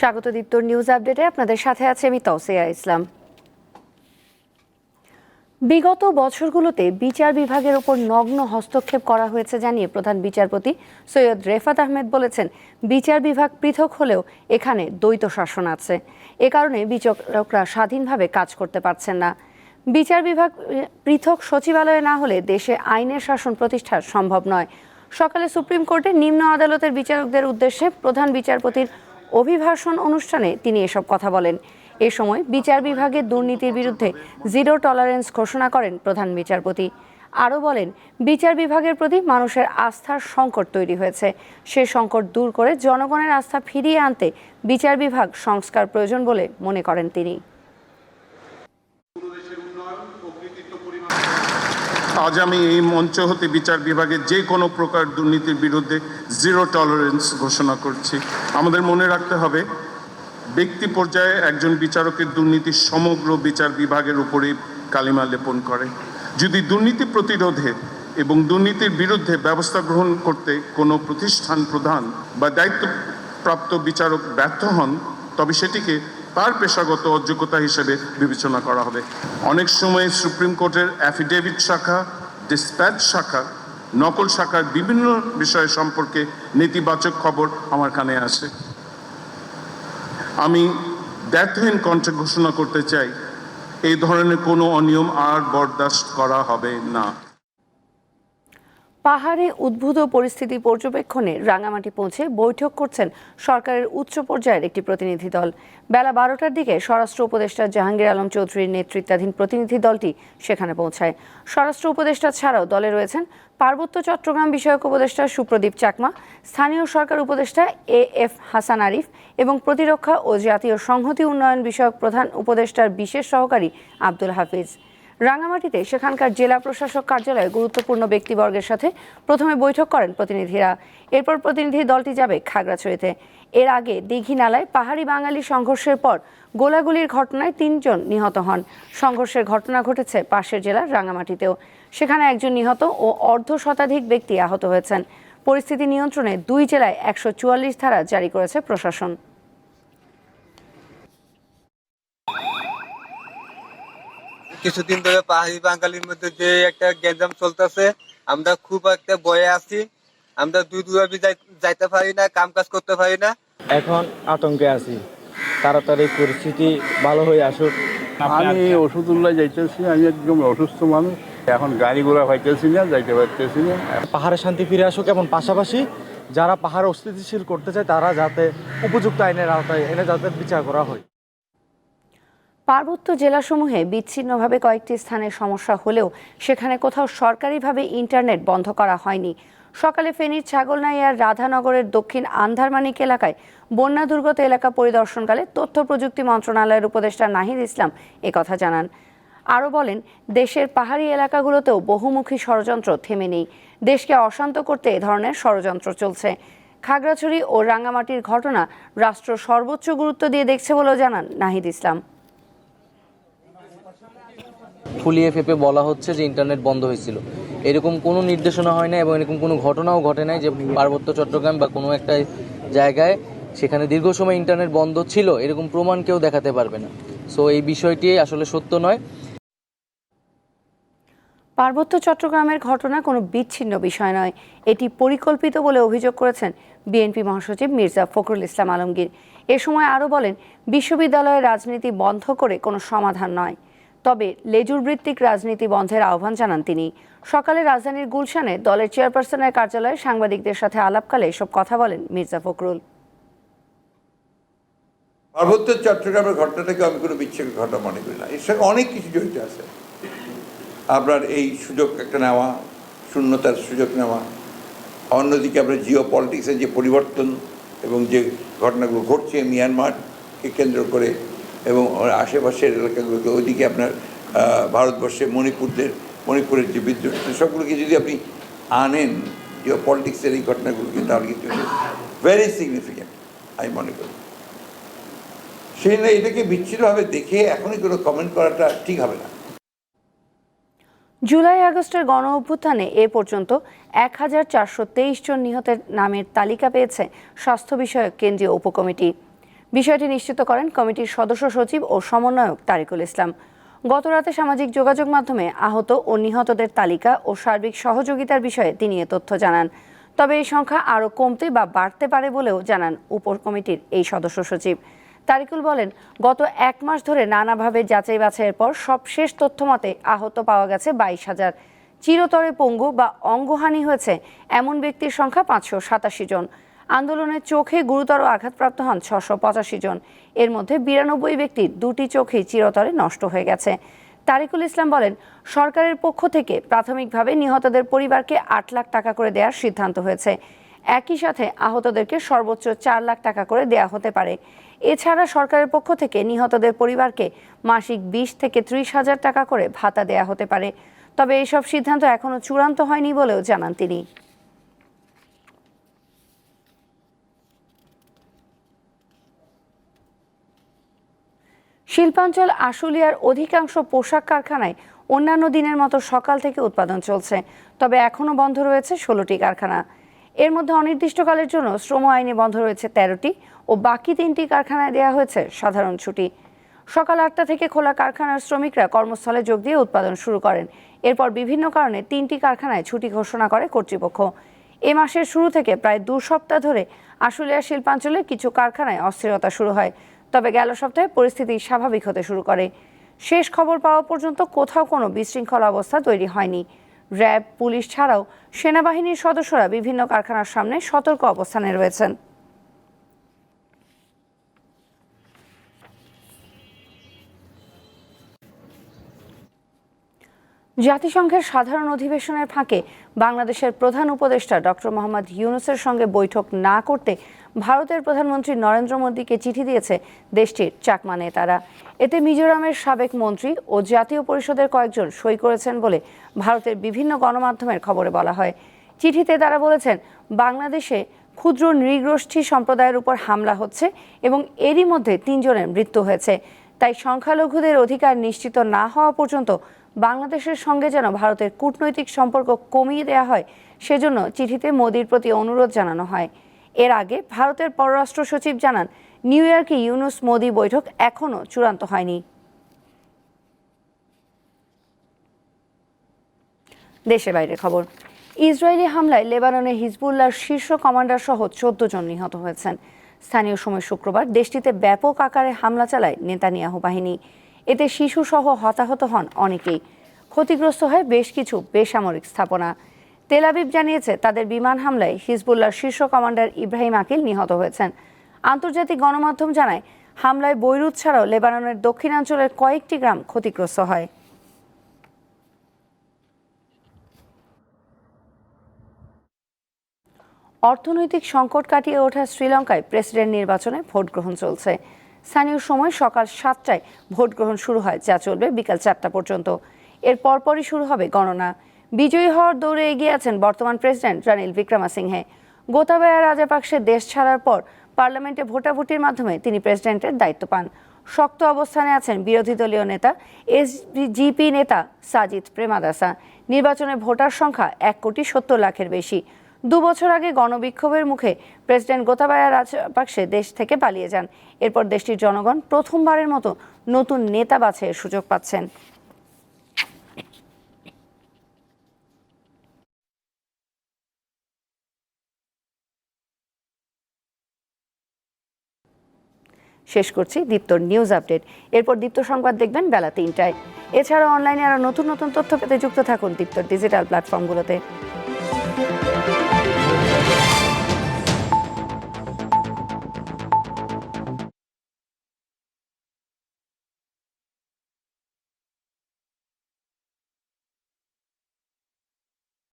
স্বাগত দীপ্ত নিউজ আপডেটে। আপনাদের সাথে আছে আমি তৌসিয়া ইসলাম। বিগত বছরগুলোতে বিচার বিভাগের ওপর নগ্ন হস্তক্ষেপ করা হয়েছে জানিয়ে প্রধান বিচারপতি সৈয়দ রেফাত আহমেদ বলেছেন, বিচার বিভাগ পৃথক হলেও এখানে দ্বৈত শাসন আছে। এ কারণে বিচারকরা স্বাধীনভাবে কাজ করতে পারছেন না। বিচার বিভাগ পৃথক সচিবালয়ে না হলে দেশে আইনের শাসন প্রতিষ্ঠা সম্ভব নয়। সকালে সুপ্রিম কোর্টে নিম্ন আদালতের বিচারকদের উদ্দেশ্যে প্রধান বিচারপতির অভিভাষণ অনুষ্ঠানে তিনি এসব কথা বলেন। এ সময় বিচার বিভাগে দুর্নীতির বিরুদ্ধে জিরো টলারেন্স ঘোষণা করেন প্রধান বিচারপতি। আরও বলেন, বিচার বিভাগের প্রতি মানুষের আস্থার সংকট তৈরি হয়েছে। সে সংকট দূর করে জনগণের আস্থা ফিরিয়ে আনতে বিচার বিভাগ সংস্কার প্রয়োজন বলে মনে করেন তিনি। আজ আমি এই মঞ্চ হতে বিচার বিভাগে যে কোনো প্রকার দুর্নীতির বিরুদ্ধে জিরো টলারেন্স ঘোষণা করছি। আমাদের মনে রাখতে হবে, ব্যক্তি পর্যায়ে একজন বিচারকের দুর্নীতি সমগ্র বিচার বিভাগের উপরে কালিমা লেপন করে। যদি দুর্নীতি প্রতিরোধে এবং দুর্নীতির বিরুদ্ধে ব্যবস্থা গ্রহণ করতে কোনো প্রতিষ্ঠান প্রধান বা দায়িত্বপ্রাপ্ত বিচারক ব্যর্থ হন, তবে সেটিকে তার পেশাগত অযোগ্যতা হিসেবে বিবেচনা করা হবে। অনেক সময় সুপ্রিম কোর্টের অ্যাফিডেভিট শাখা ডিসপ্যাচ শাখা, নকল শাখার বিভিন্ন বিষয় সম্পর্কে নেতিবাচক খবর আমার কানে আসে। আমি দ্ব্যর্থহীন কণ্ঠে ঘোষণা করতে চাই, এই ধরনের কোনো অনিয়ম আর বরদাস্ত করা হবে না। পাহাড়ে উদ্ভূত পরিস্থিতি পর্যবেক্ষণে রাঙামাটি পৌঁছে বৈঠক করছেন সরকারের উচ্চ পর্যায়ের একটি প্রতিনিধি দল। বেলা বারোটার দিকে স্বরাষ্ট্র উপদেষ্টা জাহাঙ্গীর আলম চৌধুরীর নেতৃত্বাধীন প্রতিনিধি দলটি সেখানে পৌঁছায়। স্বরাষ্ট্র উপদেষ্টা ছাড়াও দলে রয়েছেন পার্বত্য চট্টগ্রাম বিষয়ক উপদেষ্টা সুপ্রদীপ চাকমা, স্থানীয় সরকার উপদেষ্টা এ এফ হাসান আরিফ এবং প্রতিরক্ষা ও জাতীয় সংহতি উন্নয়ন বিষয়ক প্রধান উপদেষ্টার বিশেষ সহকারী আব্দুল হাফিজ। রাঙামাটিতে সেখানকার জেলা প্রশাসক কার্যালয়ে গুরুত্বপূর্ণ ব্যক্তিবর্গের সাথে প্রথমে বৈঠক করেন প্রতিনিধিরা। এরপর প্রতিনিধি দলটি যাবে খাগড়াছড়িতে। এর আগে দীঘি নালায় পাহাড়ি বাঙালি সংঘর্ষের পর গোলাগুলির ঘটনায় তিনজন নিহত হন। সংঘর্ষের ঘটনা ঘটেছে পাশের জেলার রাঙামাটিতেও। সেখানে একজন নিহত ও অর্ধ শতাধিক ব্যক্তি আহত হয়েছেন। পরিস্থিতি নিয়ন্ত্রণে দুই জেলায় একশো চুয়াল্লিশ ধারা জারি করেছে প্রশাসন। কিছুদিন ধরে পাহাড়ি বাঙালির মধ্যে যে একটা গ্যাঞ্জাম চলতেছে আমরা খুব একটা বয়ে আছি। আমরা দুই দূরাবি যাইতে পারি না কাম কাজ করতে পারি না। এখন আতঙ্কে আছি। তাড়াতাড়ি পরিস্থিতি ভালো হয়ে আসুক। আমি ওষুধুল্লাহ যাইতেছি আমি একদম অসুস্থ মানুষ। এখন গাড়ি ঘোড়া পাইতেছি না যাইতে পারতেছি না। পাহাড়ে শান্তি ফিরে আসুক এবং পাশাপাশি যারা পাহাড় অস্থিতিশীল করতে চায় তারা যাতে উপযুক্ত আইনের আওতায় এনে যাতে বিচার করা হয়। পার্বত্য জেলাসমূহে বিচ্ছিন্নভাবে কয়েকটি স্থানে সমস্যা হলেও সেখানে কোথাও সরকারিভাবে ইন্টারনেট বন্ধ করা হয়নি। সকালে ফেনীর ছাগলনাইয়ার রাধানগরের দক্ষিণ আন্ধারমানিক এলাকায় বন্যা দুর্গত এলাকা পরিদর্শনকালে তথ্য প্রযুক্তি মন্ত্রণালয়ের উপদেষ্টা নাহিদ ইসলাম একথা জানান। আরও বলেন, দেশের পাহাড়ি এলাকাগুলোতেও বহুমুখী ষড়যন্ত্র থেমে নেই। দেশকে অশান্ত করতে এ ধরনের ষড়যন্ত্র চলছে। খাগড়াছড়ি ও রাঙ্গামাটির ঘটনা রাষ্ট্র সর্বোচ্চ গুরুত্ব দিয়ে দেখছে বলেও জানান নাহিদ ইসলাম। ফুলিয়ে ফেপে বলা হচ্ছে যে ইন্টারনেট বন্ধ হয়েছিল। এরকম কোনো নির্দেশনা হয় না এবং এরকম কোনো ঘটনাও ঘটে নাই যে পার্বত্য চট্টগ্রাম বা কোনো একটা জায়গায় সেখানে দীর্ঘ সময় ইন্টারনেট বন্ধ ছিল, এরকম প্রমাণ কেউ দেখাতে পারবে না। সো এই বিষয়টি আসলে সত্য নয়। পার্বত্য চট্টগ্রামের ঘটনা কোনো বিচ্ছিন্ন বিষয় নয়। এটি পরিকল্পিত বলে অভিযোগ করেছেন বিএনপি মহাসচিব মির্জা ফখরুল ইসলাম আলমগীর। এ সময় আরও বলেন, বিশ্ববিদ্যালয়ের রাজনীতি বন্ধ করে কোনো সমাধান নয়। তবে লেজুর ভিত্তিক রাজনীতি বন্ধের আহ্বান জানান তিনি। সকালে রাজধানীর গুলশানে দলের চেয়ারপারসনের কার্যালয়ে সাংবাদিকদের সাথে আলাপকালে এসব কথা বলেন মির্জা ফখরুল। পার্বত্য চট্টগ্রামের ঘটনাটাকে আমি কোনো বিচ্ছিন্ন ঘটনা মনে করি না। এর সঙ্গে অনেক কিছু জড়িত আছে। আপনার এই সুযোগ একটা নেওয়া, শূন্যতার সুযোগ নেওয়া, অন্যদিকে আপনার জিও পলিটিক্সের যে পরিবর্তন এবং যে ঘটনাগুলো ঘটছে মিয়ানমারকে কেন্দ্র করে এবং আশেপাশের এলাকাগুলোকে ওইদিকে আপনার ভারতবর্ষে মণিপুরদের, মণিপুরের যে বিদ্রোহ সবগুলোকে যদি আপনি আনেন জিও পলিটিক্সের এই ঘটনাগুলোকে, তাহলে কিন্তু ভেরি সিগনিফিক্যান্ট আমি মনে করি। সেই জন্য এটাকে বিচ্ছিন্নভাবে দেখে এখনই কোনো কমেন্ট করাটা ঠিক হবে না। জুলাই আগস্টের গণ অভ্যুত্থানে এ পর্যন্ত এক হাজার চারশো তেইশ জন নিহতের নামের তালিকা পেয়েছে স্বাস্থ্য বিষয়ক কেন্দ্রীয় উপকমিটি। বিষয়টি নিশ্চিত করেন কমিটির সদস্য সচিব ও সমন্বয়ক তারিকুল ইসলাম। গতরাতে সামাজিক যোগাযোগ মাধ্যমে আহত ও নিহতদের তালিকা ও সার্বিক সহযোগিতার বিষয়ে তিনি এ তথ্য জানান। তবে এই সংখ্যা আরও কমতে বা বাড়তে পারে বলেও জানান উপর কমিটির এই সদস্য সচিব। তারিকুল বলেন, গত এক মাস ধরে নানাভাবে যাচাই বাছাইয়ের পর সবশেষ তথ্য মতে আহত পাওয়া গেছে বাইশ হাজার। চিরতরে পঙ্গু বা অঙ্গহানি হয়েছে এমন ব্যক্তির সংখ্যা পাঁচশো সাতাশি জন। আন্দোলনে চোখে গুরুতর আঘাতপ্রাপ্ত হন ছশো পঁচাশি জন। এর মধ্যে বিরানব্বই ব্যক্তির দুটি চোখেই চিরতরে নষ্ট হয়ে গেছে। তারিকুল ইসলাম বলেন, সরকারের পক্ষ থেকে প্রাথমিকভাবে নিহতদের পরিবারকে আট লাখ টাকা করে দেওয়ার সিদ্ধান্ত হয়েছে। একই সাথে আহতদেরকে সর্বোচ্চ চার লাখ টাকা করে দেয়া হতে পারে। এছাড়া সরকারের পক্ষ থেকে নিহতদের পরিবারকে মাসিক বিশ থেকে ত্রিশ হাজার টাকা করে ভাতা দেয়া হতে পারে। তবে এইসব সিদ্ধান্ত এখনও চূড়ান্ত হয়নি বলেও জানান তিনি। শিল্পাঞ্চল, আশুলিয়ার অধিকাংশ পোশাক কারখানায় অন্যান্য দিনের মতো সকাল থেকে উৎপাদন চলছে, তবে এখনও বন্ধ রয়েছে ষোলোটি কারখানা। এর মধ্যে অনির্দিষ্টকালের জন্য শ্রম আইনে বন্ধ রয়েছে তেরোটি ও বাকি তিনটি কারখানায় দেওয়া হয়েছে সাধারণ ছুটি। সকাল আটটা থেকে খোলা কারখানার শ্রমিকরা কর্মস্থলে যোগ দিয়ে উৎপাদন শুরু করেন। এরপর বিভিন্ন কারণে তিনটি কারখানায় ছুটি ঘোষণা করে কর্তৃপক্ষ। এ মাসের শুরু থেকে প্রায় দু সপ্তাহ ধরে আশুলিয়া শিল্পাঞ্চলের কিছু কারখানায় অস্থিরতা শুরু হয়। তবে গেল সপ্তাহে পরিস্থিতি স্বাভাবিক হতে শুরু করে। শেষ খবর পাওয়া পর্যন্ত কোথাও কোনো বিশৃঙ্খল অবস্থা তৈরি হয়নি। র্যাব, পুলিশ ছাড়াও সেনাবাহিনীর সদস্যরা বিভিন্ন কারখানার সামনে সতর্ক অবস্থানে রয়েছেন। জাতিসংঘের সাধারণ অধিবেশনের ফাঁকে বাংলাদেশের প্রধান উপদেষ্টা ডক্টর মোহাম্মদ ইউনুসের সঙ্গে বৈঠক না করতে ভারতের প্রধানমন্ত্রী নরেন্দ্র মোদীকে চিঠি দিয়েছে দেশটির চাকমা নেতারা। এতে মিজোরামের সাবেক মন্ত্রী ও জাতীয় পরিষদের কয়েকজন সই করেছেন বলে ভারতের বিভিন্ন গণমাধ্যমের খবরে বলা হয়। চিঠিতে তারা বলেছেন, বাংলাদেশে ক্ষুদ্র নৃগোষ্ঠী সম্প্রদায়ের উপর হামলা হচ্ছে এবং এরই মধ্যে তিনজনের মৃত্যু হয়েছে। তাই সংখ্যালঘুদের অধিকার নিশ্চিত না হওয়া পর্যন্ত বাংলাদেশের সঙ্গে যেন ভারতের কূটনৈতিক সম্পর্ক কমিয়ে দেওয়া হয়, সেজন্য চিঠিতে মোদির প্রতি অনুরোধ জানানো হয়। এর আগে ভারতের পররাষ্ট্র সচিব জানান, নিউ ইয়র্কে ইউনুস মোদি বৈঠক এখনও চূড়ান্ত হয়নি। দেশের বাইরে খবর। ইসরায়েলি হামলায় লেবাননের হিজবুল্লাহর শীর্ষ কমান্ডার সহ চোদ্দ জন নিহত হয়েছেন। স্থানীয় সময় শুক্রবার দেশটিতে ব্যাপক আকারে হামলা চালায় নেতানিয়াহু বাহিনী। এতে শিশুসহ হতাহত হন অনেকেই। ক্ষতিগ্রস্ত হয় বেশ কিছু বেসামরিক স্থাপনা। তেলাবিব জানিয়েছে, তাদের বিমান হামলায় হিজবুল্লাহর শীর্ষ কমান্ডার ইব্রাহিম আকিল নিহত হয়েছেন। আন্তর্জাতিক গণমাধ্যম জানায়, হামলায় বৈরুত ছাড়াও লেবাননের দক্ষিণাঞ্চলের কয়েকটি গ্রাম ক্ষতিগ্রস্ত হয়। অর্থনৈতিক সংকট কাটিয়ে ওঠা শ্রীলঙ্কায় প্রেসিডেন্ট নির্বাচনে ভোট গ্রহণ চলছে। স্থানীয় সময় সকাল সাতটায় ভোট গ্রহণ শুরু হয়, যা চলবে বিকাল চারটা পর্যন্ত। এর পরপরই শুরু হবে গণনা। বিজয়ী হওয়ার দৌড়ে এগিয়ে আছেন বর্তমান প্রেসিডেন্ট রানিল বিক্রমাসিংহে। গোতাবায়া রাজাপাকসে দেশ ছাড়ার পর পার্লামেন্টে ভোটাভুটির মাধ্যমে তিনি প্রেসিডেন্টের দায়িত্ব পান। শক্ত অবস্থানে আছেন বিরোধী দলীয় নেতা এসজিপি নেতা সাজিদ প্রেমাদাসা। নির্বাচনে ভোটার সংখ্যা এক কোটি সত্তর লাখের বেশি। দু বছর আগে গণবিক্ষোভের মুখে প্রেসিডেন্ট গোতাবায়া রাজাপাকসে দেশ থেকে পালিয়ে যান। এরপর দেশটির জনগণ প্রথমবারের মতো নতুন নেতা বাছাইয়ের সুযোগ পাচ্ছেন। শেষ করছি দীপ্তর নিউজ আপডেট। এরপর দীপ্ত সংবাদ দেখবেন বেলা তিনটায়। এছাড়াও অনলাইনে আরও নতুন নতুন তথ্য পেতে যুক্ত থাকুন দীপ্তর ডিজিটাল প্ল্যাটফর্মগুলোতে।